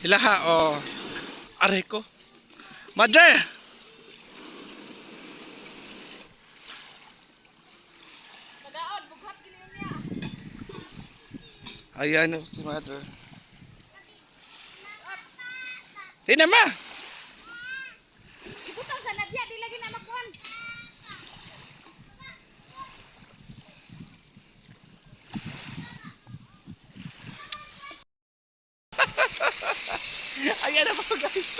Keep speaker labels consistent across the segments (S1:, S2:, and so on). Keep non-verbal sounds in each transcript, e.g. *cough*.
S1: Hilaha, oh. Aray ko. Mother!
S2: Kadaon, bughat gini niya.
S1: Ayan si mother. Tina ma!
S2: Ibutang sa nadya, di lagi na makuan.
S1: Ayan na po guys.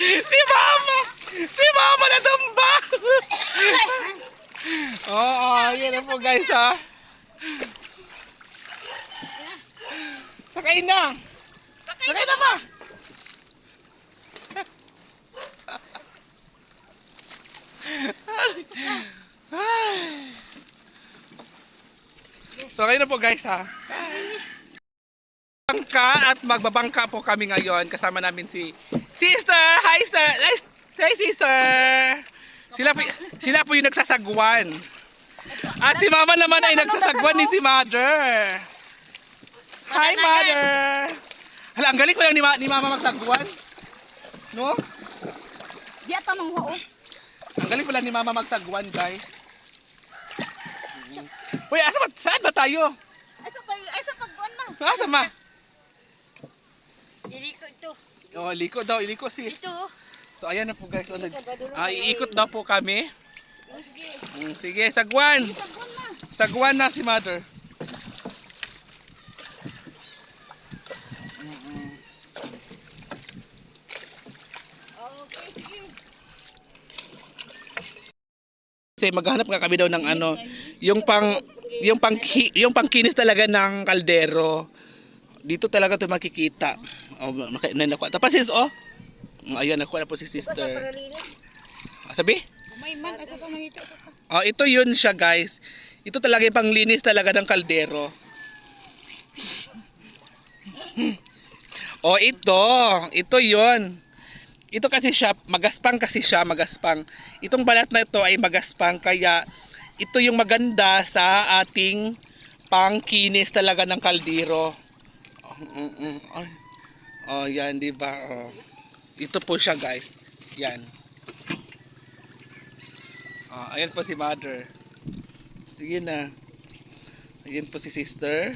S1: si mama! Si mama na tumba! Oo, ayan na guys ha. Sakay na! Sakay na ma! So ngayon na po guys ha. Bangka at magbabangka po kami ngayon. Kasama namin si Sister! Hi sir! Hi, hi sister! Sila po, sila po yung nagsasagwan. At si mama naman ay nagsasagwan ni si mother. Hi mother! Hala, ang galing ko lang ni, ma- ni mama magsagwan. No?
S2: Di ata mang ho.
S1: Ang galing pala ni Mama magsagwan, guys. Uy, asa ba? Saan ba tayo?
S2: Ay sa pag ay sa pagkuan ma.
S1: Asa ma?
S3: Iliko ito.
S1: Oh, liko daw, iliko sis.
S3: Ito.
S1: So ayan na po guys. Nag, ah, iikot daw po kami. Mm, sige, sagwan. Sagwan na si mother.
S2: Okay, sige.
S1: Kasi maghanap nga kami daw ng ano, yung pang yung pang yung pangkinis talaga ng kaldero. Dito talaga 'to makikita. Oh, maka na nakuha. Tapos sis, oh. Oh, Ayan, nakuha na po si sister. Ah, Sabi? Oh, ito yun siya, guys. Ito talaga yung panglinis talaga ng kaldero. *laughs* oh, ito. Ito yun. Ito kasi siya, magaspang kasi siya, magaspang. Itong balat na ito ay magaspang, kaya ito yung maganda sa ating pangkinis talaga ng kaldero. Oh, oh yan, di ba? Oh. Ito po siya, guys. Yan. Ah, ayan po si mother. Sige na. Ayan po si sister.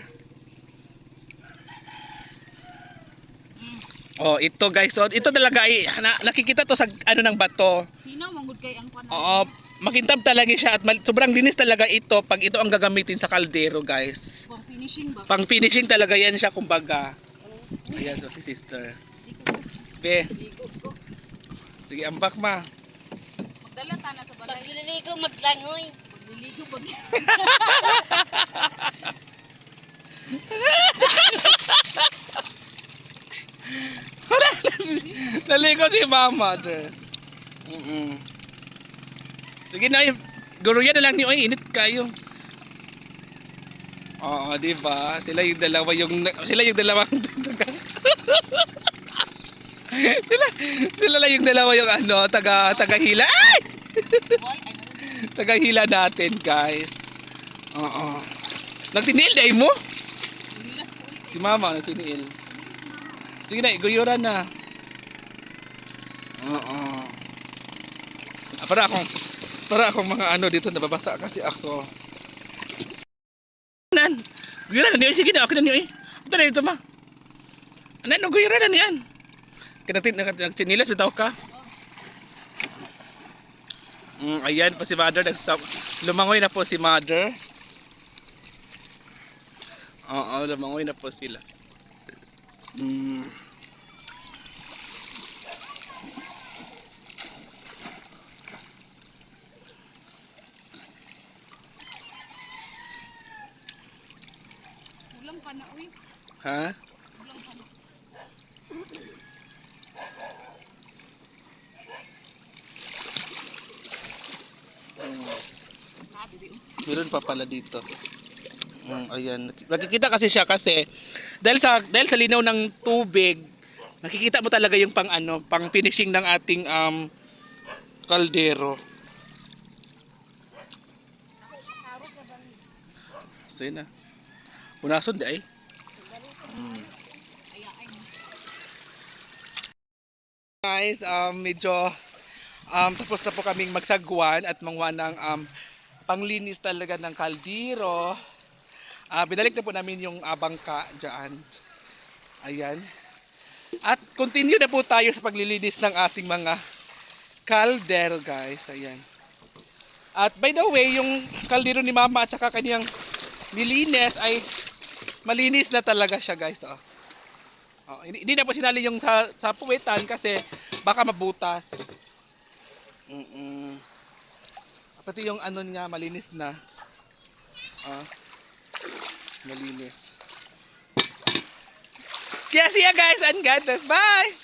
S1: Oh, ito guys. So, ito talaga ay na, nakikita to sa ano ng bato.
S2: Sino manggod kay ang kuan?
S1: Oo, makintab talaga siya at mal- sobrang linis talaga ito pag ito ang gagamitin sa kaldero, guys.
S2: Pang finishing ba?
S1: Pang finishing talaga yan siya kumbaga. Ayan so si sister. Pe. Sige, ambak ma.
S2: Magdala ta na sa balay.
S3: Pagliligo maglangoy.
S2: Pagliligo pag *laughs* *laughs*
S1: Naligo si mama. de. Mm Sige na, guruyan na lang ni Oy, init kayo. Oo, di ba? Sila yung dalawa yung sila yung dalawang *laughs* *laughs* sila sila lang yung dalawa yung ano, taga taga hila. Ay!
S2: ay
S1: taga hila natin, guys. Oo. Nagtiniil dai mo? Si mama nagtiniil. Sige na, iguyuran na. Oo. Para akong para akong mga ano dito nababasa kasi ako. Nan. Guyuran na niyo sige na okay na niyo eh. Ito na dito ma. Ano guyuran na niyan? Kinatin nagtinilas bitaw ka. Mm, ayan pa si mother nagsab lumangoy na po si mother. Oo, lumangoy na po sila. Mm.
S2: Pa.
S1: Ha? Mm.
S2: Ah, dili.
S1: Meron pa pala dito. Mm, ayan. Nakikita kasi siya kasi dahil sa dahil sa linaw ng tubig, nakikita mo talaga yung pang ano, pang finishing ng ating um kaldero. Sige na. Punason di ay. Mm. Guys, um, medyo um, tapos na po kaming magsagwan at mangwa ng um, panglinis talaga ng kaldero. Ah, binalik na po namin yung abangka dyan. Ayan. At continue na po tayo sa paglilinis ng ating mga kaldero guys. Ayan. At by the way, yung kaldero ni mama at saka kanyang nilinis ay malinis na talaga siya guys. Oh. Oh, hindi, hindi na po sinali yung sa, sa puwetan kasi baka mabutas. Mm Pati yung ano niya malinis na. Ah, malinis. Kaya siya guys and God. Bye!